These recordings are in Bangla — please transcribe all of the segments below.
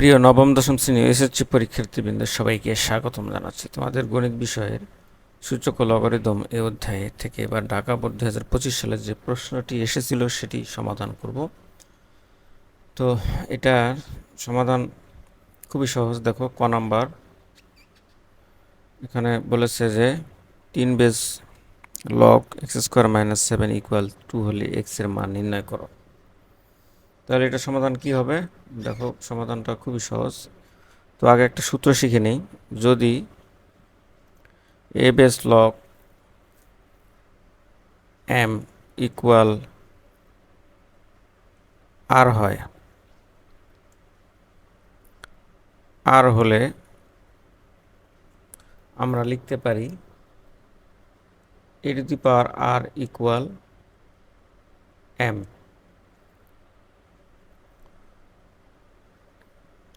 প্রিয় নবম, দশম শ্রেণি এসএসসি পরীক্ষার্থীবৃন্দ, সবাইকে স্বাগতম জানাচ্ছি। তোমাদের গণিত বিষয়ের সূচক ও লগারিদম এ অধ্যায়ে থেকে এবার ঢাকা বোর্ড দু হাজার পঁচিশ সালে যে প্রশ্নটি এসেছিল সেটি সমাধান করব। তো এটার সমাধান খুবই সহজ। দেখো, ক নাম্বার। এখানে বলেছে যে তিন base log X square minus seven equal to হলে এক্সের মান নির্ণয় করো। তাহলে এটা সমাধান কি হবে? দেখো, সমাধানটা খুবই সহজ। তো আগে একটা সূত্র শিখে নেই। যদি A base log M equal R হয় আর হলে আমরা লিখতে পারি A to the power R equal M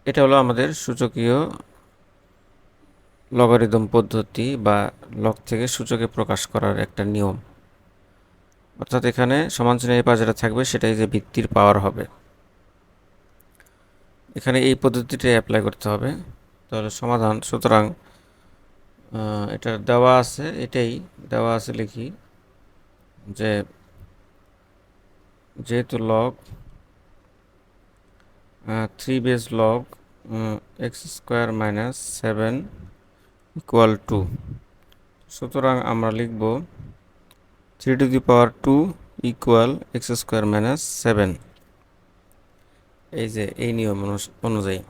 এটা হলো আমাদের সূচকীয় লগারিদম পদ্ধতি বা লগ থেকে সূচকে প্রকাশ করার একটা নিয়ম। অর্থাৎ এখানে সমান চিহ্ন এই যেটা থাকবে সেটাই যে ভিত্তির পাওয়ার হবে। এখানে এই পদ্ধতিটা অ্যাপ্লাই করতে হবে। তাহলে সমাধান, সুতরাং এটা দেওয়া আছে, এটাই দেওয়া আছে লিখি যে যেহেতু log three base log X square minus seven equal to সুতরাং আমরা লিখব three to the power two equal X square minus seven এই যে, এই নিয়ম অনুযায়ী।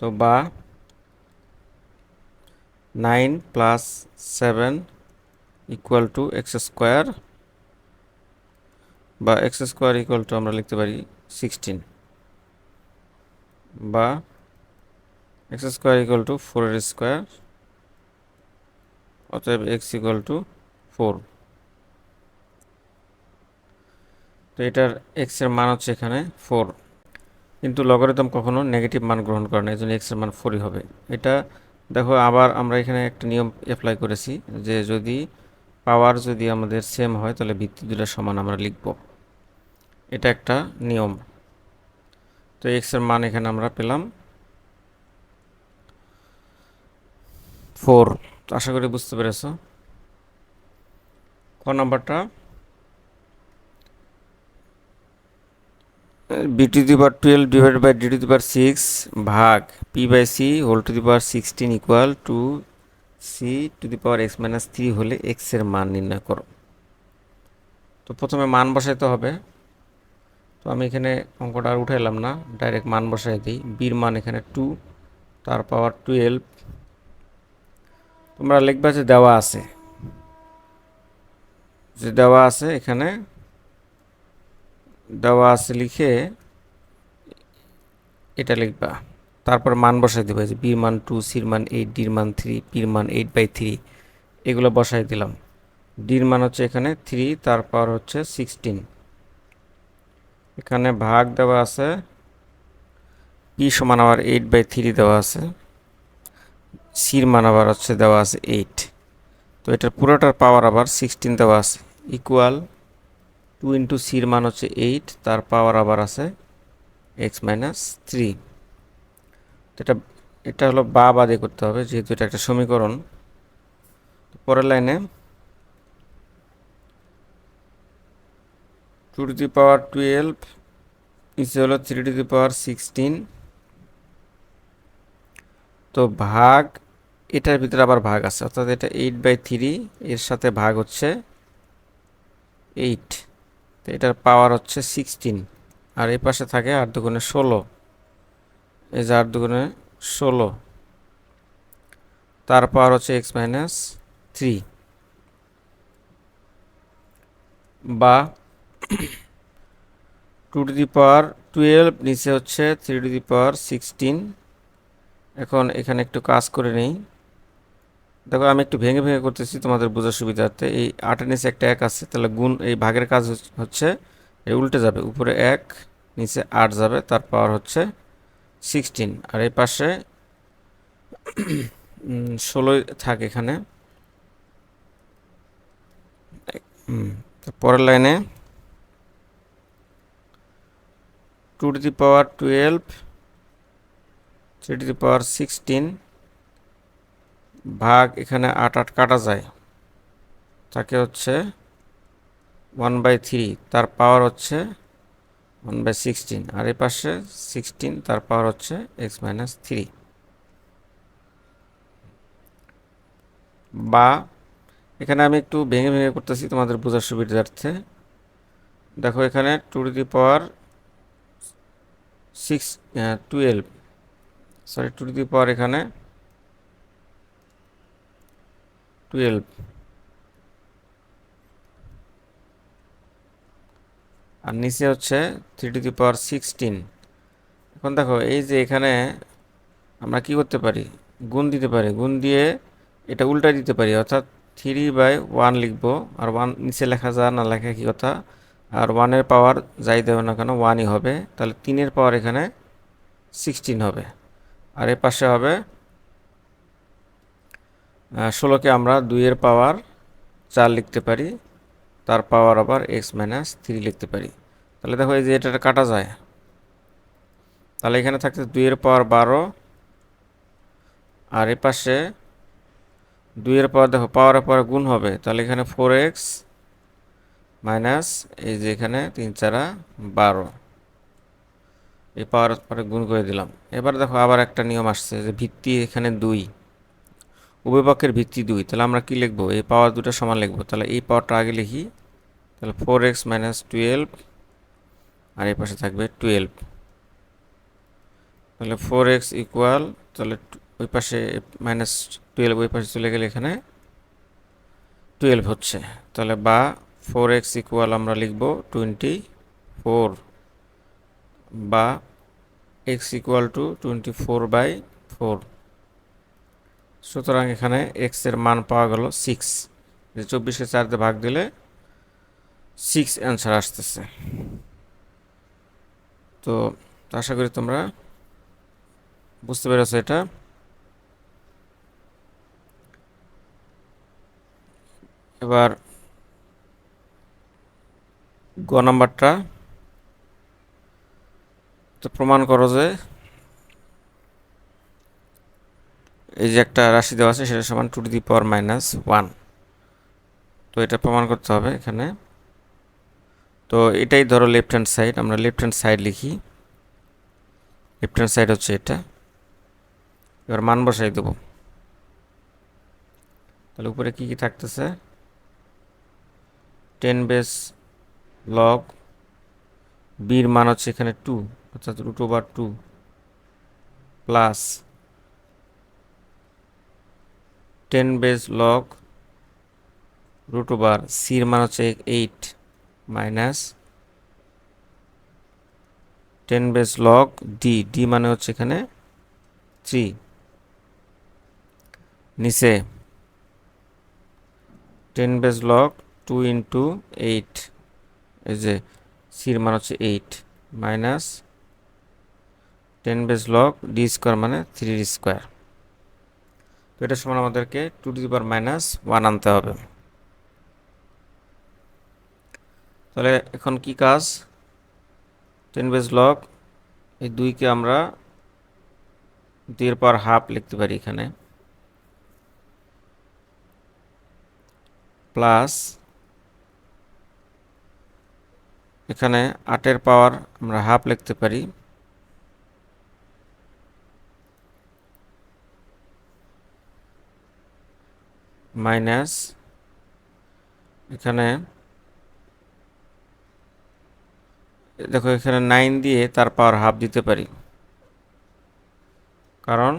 তো বা nine plus seven equal to X square বা এক্স স্কোয়ার ইকুয়াল টু আমরা লিখতে পারি সিক্সটিন বা এক্স স্কোয়ার ইকুয়াল টু ফোরের স্কোয়ার অতএব এক্স ইকুয়াল টু ফোর তো এটার এক্সের মান হচ্ছে এখানে ফোর কিন্তু লগারিদম কখনো নেগেটিভ মান গ্রহণ করে না, এই জন্য এক্সের মান ফোরই হবে। এটা দেখো, আবার আমরা এখানে একটা নিয়ম অ্যাপ্লাই করেছি যে যদি পাওয়ার যদি আমাদের সেম হয়, তাহলে ভিত্তি দুটো সমান আমরা লিখব। এটা একটা নিয়ম। তো এক্সের মান এখানে আমরা পেলাম ফোর আশা করি বুঝতে পেরেছ। ক নাম্বারটা? B to the power twelve divide by D to the power six ভাগ P by C whole to the power sixteen equal to C to the power X minus three হলে এক্সের মান নির্ণয় করো। তো প্রথমে মান বসাইতে হবে। তো আমি এখানে অঙ্কটা আর উঠাইলাম না ডাইরেক্ট মান বসাই দিই। বির মান এখানে টু তার পাওয়ার টুয়েলভ তোমরা লিখবা যে দেওয়া আছে। যে দেওয়া আছে এখানে, দেওয়া আছে লিখে এটা লিখবা। তারপর মান বসাই দেবে, যে বির মান টু সির মান এইট ডির মান থ্রি পির মান এইট বাই থ্রি এগুলো বসাই দিলাম। ডির মান হচ্ছে এখানে থ্রি তারপর হচ্ছে সিক্সটিন এখানে ভাগ দেওয়া আছে পি সমান আবার এইট বাই থ্রি দেওয়া আছে সির মান আবার হচ্ছে দেওয়া আছে এইট তো এটার পুরোটার পাওয়ার আবার সিক্সটিন দেওয়া আছে ইকুয়াল টু ইন্টু সির মান হচ্ছে এইট তার পাওয়ার আবার আছে এক্স মাইনাস থ্রি তো এটা এটা হলো বা বাদে করতে হবে, যেহেতু এটা একটা সমীকরণ। পরের লাইনে two to the power twelve নিচে হলো three to the power sixteen. তো ভাগ, এটার ভিতরে আবার ভাগ আছে, অর্থাৎ এটা এইট বাই থ্রি, এর সাথে ভাগ হচ্ছে এইট। তো এটার পাওয়ার হচ্ছে সিক্সটিন, আর এই পাশে থাকে আট দুগুণে ষোলো। এই যে আট দুগুণে ষোলো, তার পাওয়ার হচ্ছে এক্স মাইনাস থ্রি। বা two to the power twelve নিচে হচ্ছে three to the power sixteen এখন এখানে একটু কাজ করে নেই। দেখো, আমি একটু ভেঙে ভেঙে করতেছি তোমাদের বোঝার সুবিধার্থে। এই আটের নিচে একটা এক আছে, তাহলে গুণ এই ভাগের কাজ হচ্ছে এই উল্টে যাবে। উপরে এক, নিচে আট যাবে, তার পাওয়ার হচ্ছে সিক্সটিন আর এই পাশে ষোলোই থাকে এখানে। পরের লাইনে two to the power twelve, three to the power sixteen ভাগ এখানে আট আট কাটা যায়। তাকে হচ্ছে ওয়ান বাই থ্রি, তার পাওয়ার হচ্ছে ওয়ান বাই সিক্সটিন। আর এই পাশে সিক্সটিন, তার পাওয়ার হচ্ছে এক্স মাইনাস থ্রি। বা এখানে আমি একটু ভেঙে ভেঙে করতেছি তোমাদের বোঝার সুবিধার্থে। দেখো এখানে two to the power six twelve. Sorry two to the power এখানে। টুয়েলভ। আর নিচে হচ্ছে three to the power sixteen এখন দেখো, এই যে এখানে আমরা কি করতে পারি? গুণ দিতে পারি। গুণ দিয়ে এটা উল্টা দিতে পারি। অর্থাৎ থ্রি বাই ওয়ান লিখব। আর ওয়ান নিচে লেখা যা না লেখা কি কথা? আর ওয়ানের পাওয়ার যাই দেবে না কেন ওয়ানই হবে। তাহলে তিনের পাওয়ার এখানে সিক্সটিন হবে। আর এ পাশে হবে ষোলোকে আমরা দুইয়ের পাওয়ার চার লিখতে পারি, তার পাওয়ার আবার এক্স মাইনাস থ্রি লিখতে পারি। তাহলে দেখো এই যে এটা কাটা যায়। তাহলে এখানে থাকছে দুইয়ের পাওয়ার বারো, আর এ পাশে দুইয়ের পাওয়ার দেখো পাওয়ারের পাওয়ার গুণ হবে। তাহলে এখানে ফোর এক্স মাইনাস এই যে এখানে তিন চারা বারো। এই পাওয়ার পরে গুণ করে দিলাম। এবার দেখো আবার একটা নিয়ম আসছে যে ভিত্তি এখানে দুই। উভয় পক্ষের ভিত্তি দুই। তাহলে আমরা কি লিখব? এই পাওয়ার দুটো সমান লিখব। তাহলে এই পাওয়ারটা আগে লিখি। তাহলে ফোর এক্স মাইনাস টুয়েলভ আর এই পাশে থাকবে টুয়েলভ তাহলে ফোর এক্স ইকুয়াল তাহলে ওই পাশে মাইনাস টুয়েলভ ওই পাশে চলে গেলে এখানে টুয়েলভ হচ্ছে। তাহলে বা ফোর এক্স ইকুয়াল আমরা লিখব টোয়েন্টি ফোর বা x equal to twenty four by four. সুতরাং এখানে এক্সের মান পাওয়া গেল সিক্স। যে চব্বিশকে চার দিয়ে ভাগ দিলে সিক্স অ্যান্সার আসতেছে। তো আশা করি তোমরা বুঝতে পেরেছ এটা। এবার গ নাম্বারটা। তো প্রমাণ করো যে এই যে একটা রাশি দেওয়া আছে, সেটা সমান two to the power minus one তো এটা প্রমাণ করতে হবে এখানে। তো এটাই ধরো লেফট হ্যান্ড সাইড আমরা লেফট হ্যান্ড সাইড লিখি। লেফট হ্যান্ড সাইড হচ্ছে এটা। এবার মান বসাই দেবো। তাহলে উপরে কি কি থাকতেছে? টেন বেস লগ বির মান হচ্ছে এখানে টু অর্থাৎ root over two plus ten base log root over সির মান হচ্ছে eight minus ten base log d d মানে হচ্ছে এখানে থ্রি নিচে ten base log two into eight এই যে সির মান হচ্ছে eight minus ten base log d square মানে থ্রি স্কোয়ার। তো এটার সমান আমাদেরকে two to power minus one আনতে হবে। তাহলে এখন কি কাজ? টেন বেস লগ এই দুইকে আমরা দুইয়ের পর হাফ লিখতে পারি এখানে। প্লাস এখানে আটের পাওয়ার আমরা হাফ লিখতে পারি। মাইনাস এখানে দেখো এখানে নাইন দিয়ে তার পাওয়ার হাফ দিতে পারি। কারণ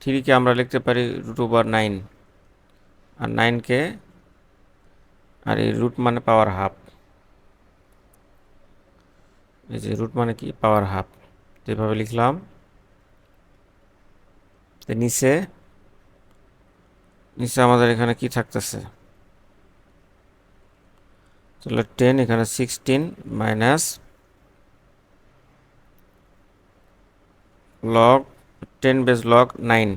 থ্রিকে আমরা লিখতে পারি রুট ওভার নাইন। আর নাইনকে আর এই রুট মানে পাওয়ার হাফ। এই যে রুট মানে কি? পাওয়ার হাফ যেভাবে লিখলাম। নিচে নিচে আমাদের এখানে কি থাকতেছে? তাহলে টেন এখানে sixteen minus log ten base log nine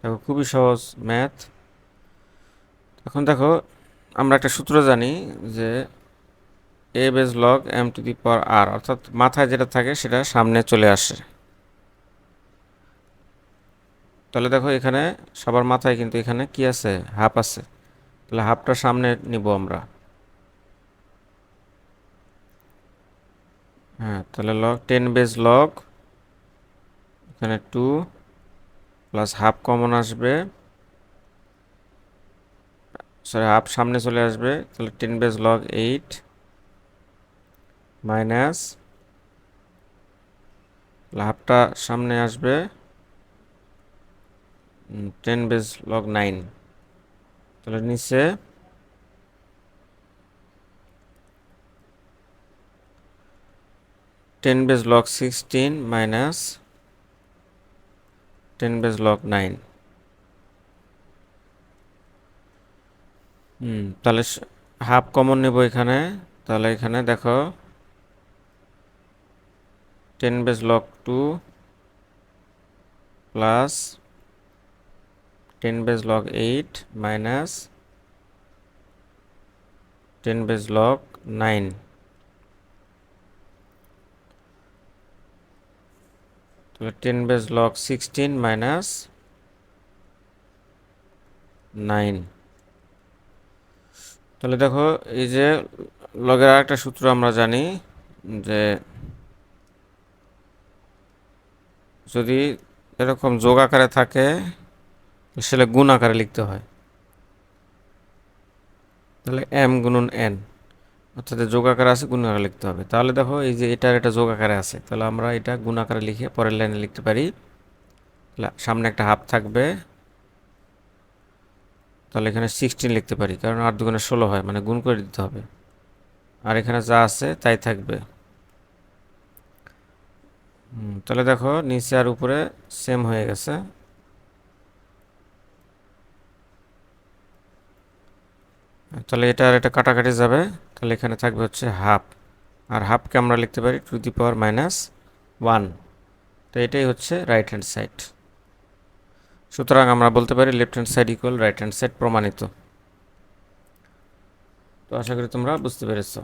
দেখো, খুবই সহজ ম্যাথ এখন দেখো আমরা একটা সূত্র জানি যে a base log m to the power r অর্থাৎ মাথায় যেটা থাকে সেটা সামনে চলে আসে। তাহলে দেখো এখানে সবার মাথায় কিন্তু এখানে কি আছে? হাফ আছে। তাহলে হাফটা সামনে নিব আমরা। হ্যাঁ তাহলে লগ টেন বেজ লগ এখানে টু প্লাস হাফ কমন আসবে। সরি হাফ সামনে চলে আসবে। তাহলে ten base log eight minus হাফটা সামনে আসবে। টেন বেজ লগ নাইন তাহলে নিচে ten base log sixteen minus ten base log nine হুম, তাহলে হাফ কমন নেব এখানে। তাহলে এখানে দেখো ten base log two plus ten base log eight minus ten base log nine তাহলে ten base log sixteen minus nine তাহলে দেখো, এই যে লগের আরেকটা সূত্র আমরা জানি যে যদি এরকম যোগ আকারে থাকে সেটা গুণ আকারে লিখতে হয়। তাহলে এম গুণন এন অর্থাৎ যোগ আকারে আছে, গুণ আকারে লিখতে হবে। তাহলে দেখো, এই যে এটার এটা যোগ আকারে আছে, তাহলে আমরা এটা গুণ আকারে লিখে পরের লাইনে লিখতে পারি। সামনে একটা হাফ থাকবে। তাহলে এখানে সিক্সটিন লিখতে পারি, কারণ আট দুগুণে ষোলো হয় মানে গুণ করে দিতে হবে। আর এখানে যা আছে তাই থাকবে। তাহলে দেখো নিচে আর উপরে সেম হয়ে গেছে। তাহলে এটা আর এটা কাটাকাটি যাবে, তাহলে এখানে থাকবে হচ্ছে হাফ আর হাফকে আমরা লিখতে পারি two the power minus one তো এটাই হচ্ছে রাইট হ্যান্ড সাইড সুতরাং আমরা বলতে পারি left hand side equal right hand side প্রমাণিত। তো আশা করি তোমরা বুঝতে পেরেছ।